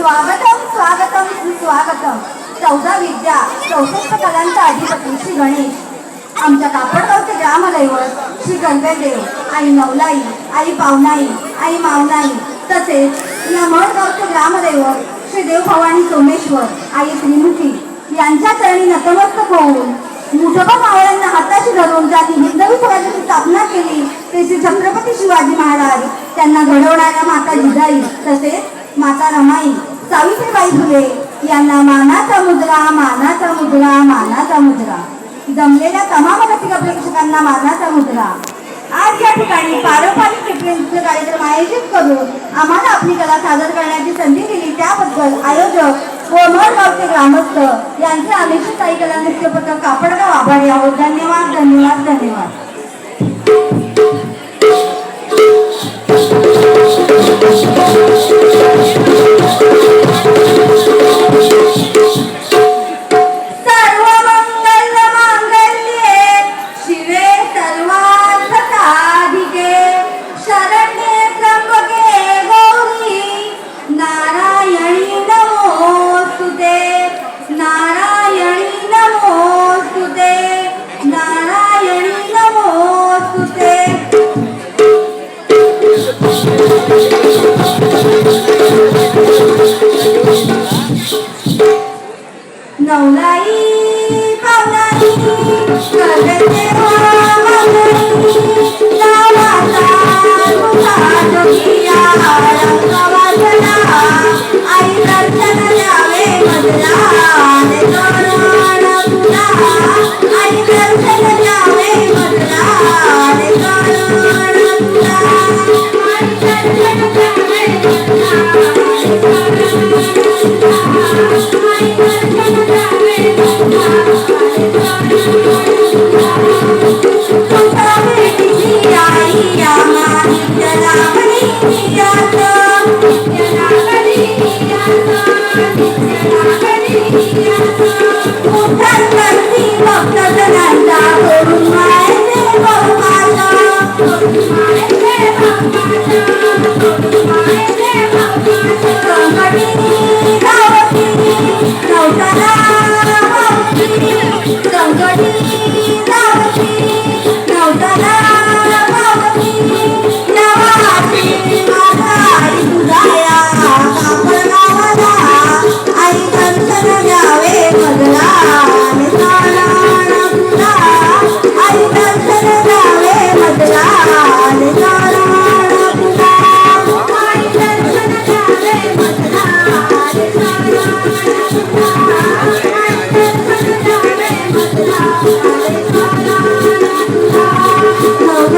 स्वागतम स्वागतम सुस्वागतम. चौदा विद्या चौसष्ट कलांचा अधिपती श्री गणेश. आमच्या कापडगावचे ग्रामदैवत श्री गणगदेव आई नवलाई आई पावनाई आई मावनाई तसेच या मळगावचे ग्रामदैवत श्री देवभवानी सोमेश्वर आई त्रिमुखी यांच्या चरणी नतमस्तक होऊन मुठोबा मावळ्यांना हाताशी धरून ज्यांनी हिंदवी स्वराज्याची स्थापना केली ते श्री छत्रपती शिवाजी महाराज. त्यांना घडवणाऱ्या माता जिजाई तसेच माता रमाई सावित्रीबाई फुले यांना मानाचा मुद्रा मानाचा मुद्रा मानाचा मुद्रा. जमलेल्या तमाम रसिक प्रेक्षकांना मानाचा मुद्रा. आज या ठिकाणी पारंपरिक टिप्पणीचे कार्यक्रम आयोजित करून आम्हाला आपली कला सादर करण्याची संधी दिली. त्याबद्दल आयोजक व गावचे ग्रामस्थ यांचे आम्ही साई कला नृत्य पथक कापडगाव आभारी आहोत. ತರುವ Yeah. आई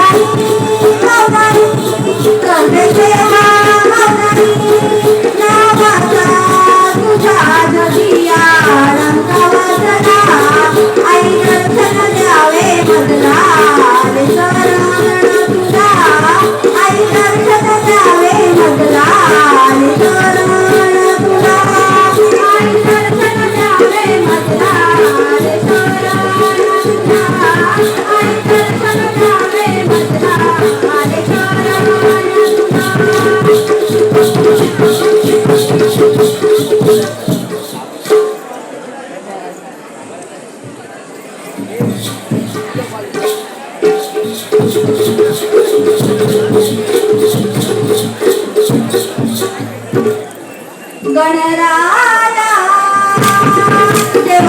Cantarei, cantarei, cantarei. రాధా దేవ